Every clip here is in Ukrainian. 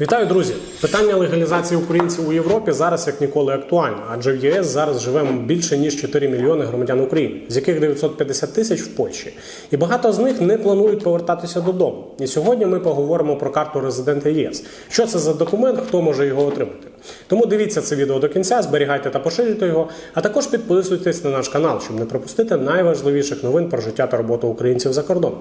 Вітаю, друзі! Питання легалізації українців у Європі зараз як ніколи актуальне, адже в ЄС зараз живемо більше ніж 4 мільйони громадян України, з яких 950 тисяч в Польщі. І багато з них не планують повертатися додому. І сьогодні ми поговоримо про карту резидента ЄС. Що це за документ, хто може його отримати? Тому дивіться це відео до кінця, зберігайте та поширюйте його, а також підписуйтесь на наш канал, щоб не пропустити найважливіших новин про життя та роботу українців за кордоном.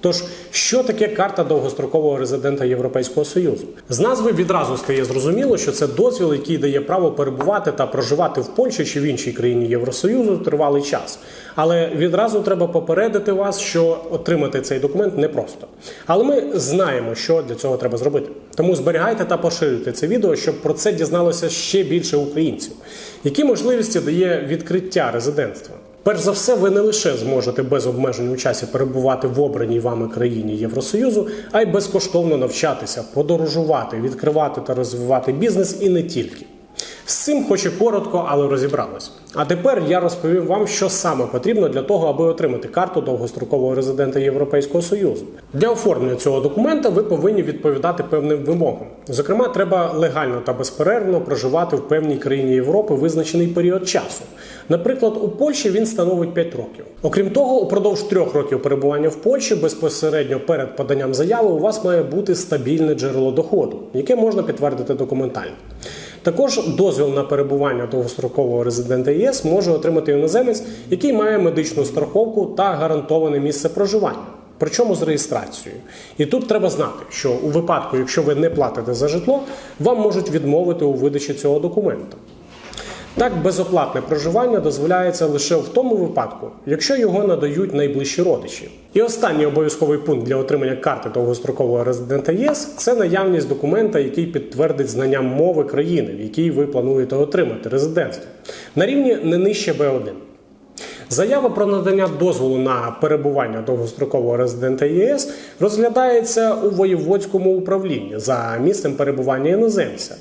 Тож, що таке карта довгострокового резидента Європейського Союзу? З назви відразу стає зрозуміло, що це дозвіл, який дає право перебувати та проживати в Польщі чи в іншій країні Євросоюзу тривалий час. Але відразу треба попередити вас, що отримати цей документ непросто. Але ми знаємо, що для цього треба зробити. Тому зберігайте та поширюйте це відео, щоб про це дізналося ще більше українців. Які можливості дає відкриття резидентства? Перш за все, ви не лише зможете без обмежень у часі перебувати в обраній вами країні Євросоюзу, а й безкоштовно навчатися, подорожувати, відкривати та розвивати бізнес і не тільки. З цим хоч і коротко, але розібралось. А тепер я розповім вам, що саме потрібно для того, аби отримати карту довгострокового резидента Європейського Союзу. Для оформлення цього документа ви повинні відповідати певним вимогам. Зокрема, треба легально та безперервно проживати в певній країні Європи визначений період часу. Наприклад, у Польщі він становить 5 років. Окрім того, упродовж трьох років перебування в Польщі безпосередньо перед поданням заяви у вас має бути стабільне джерело доходу, яке можна підтвердити документально. Також дозвіл на перебування довгострокового резидента ЄС може отримати іноземець, який має медичну страховку та гарантоване місце проживання. Причому з реєстрацією. І тут треба знати, що у випадку, якщо ви не платите за житло, вам можуть відмовити у видачі цього документа. Так, безоплатне проживання дозволяється лише в тому випадку, якщо його надають найближчі родичі. І останній обов'язковий пункт для отримання карти довгострокового резидента ЄС це наявність документа, який підтвердить знання мови країни, в якій ви плануєте отримати резидентство, на рівні не нижче Б1. Заява про надання дозволу на перебування довгострокового резидента ЄС розглядається у воєводському управлінні за місцем перебування іноземця.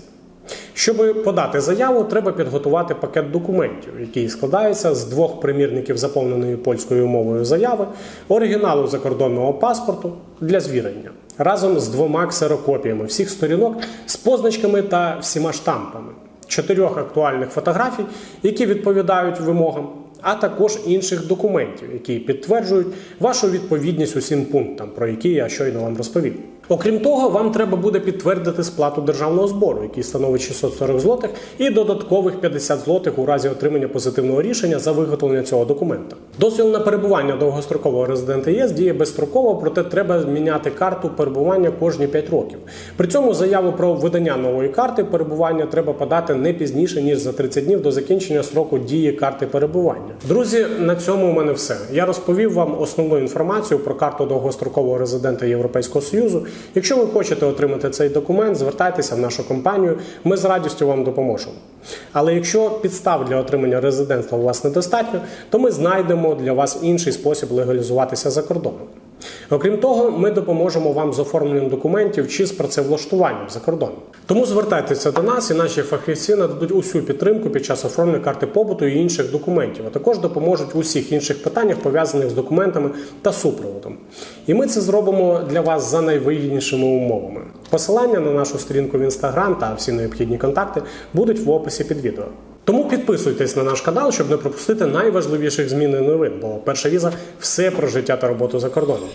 Щоб подати заяву, треба підготувати пакет документів, який складається з двох примірників заповненої польською мовою заяви, оригіналу закордонного паспорту для звірення, разом з двома ксерокопіями всіх сторінок з позначками та всіма штампами, чотирьох актуальних фотографій, які відповідають вимогам, а також інших документів, які підтверджують вашу відповідність усім пунктам, про які я щойно вам розповів. Окрім того, вам треба буде підтвердити сплату державного збору, який становить 640 злотих, і додаткових 50 злотих у разі отримання позитивного рішення за виготовлення цього документа. Дозвіл на перебування довгострокового резидента ЄС діє безстроково, проте треба зміняти карту перебування кожні 5 років. При цьому заяву про видання нової карти перебування треба подати не пізніше ніж за 30 днів до закінчення строку дії карти перебування. Друзі, на цьому у мене все. Я розповів вам основну інформацію про карту довгострокового резидента Європейського Союзу. Якщо ви хочете отримати цей документ, звертайтеся в нашу компанію. Ми з радістю вам допоможемо. Але якщо підстав для отримання резидентства у вас недостатньо, то ми знайдемо для вас інший спосіб легалізуватися за кордоном. Окрім того, ми допоможемо вам з оформленням документів чи з працевлаштуванням за кордоном. Тому звертайтеся до нас, і наші фахівці нададуть усю підтримку під час оформлення карти побуту і інших документів, а також допоможуть у усіх інших питаннях, пов'язаних з документами та супроводом. І ми це зробимо для вас за найвигіднішими умовами. Посилання на нашу сторінку в інстаграм та всі необхідні контакти будуть в описі під відео. Тому підписуйтесь на наш канал, щоб не пропустити найважливіших змін і новин, бо перша віза все про життя та роботу за кордоном.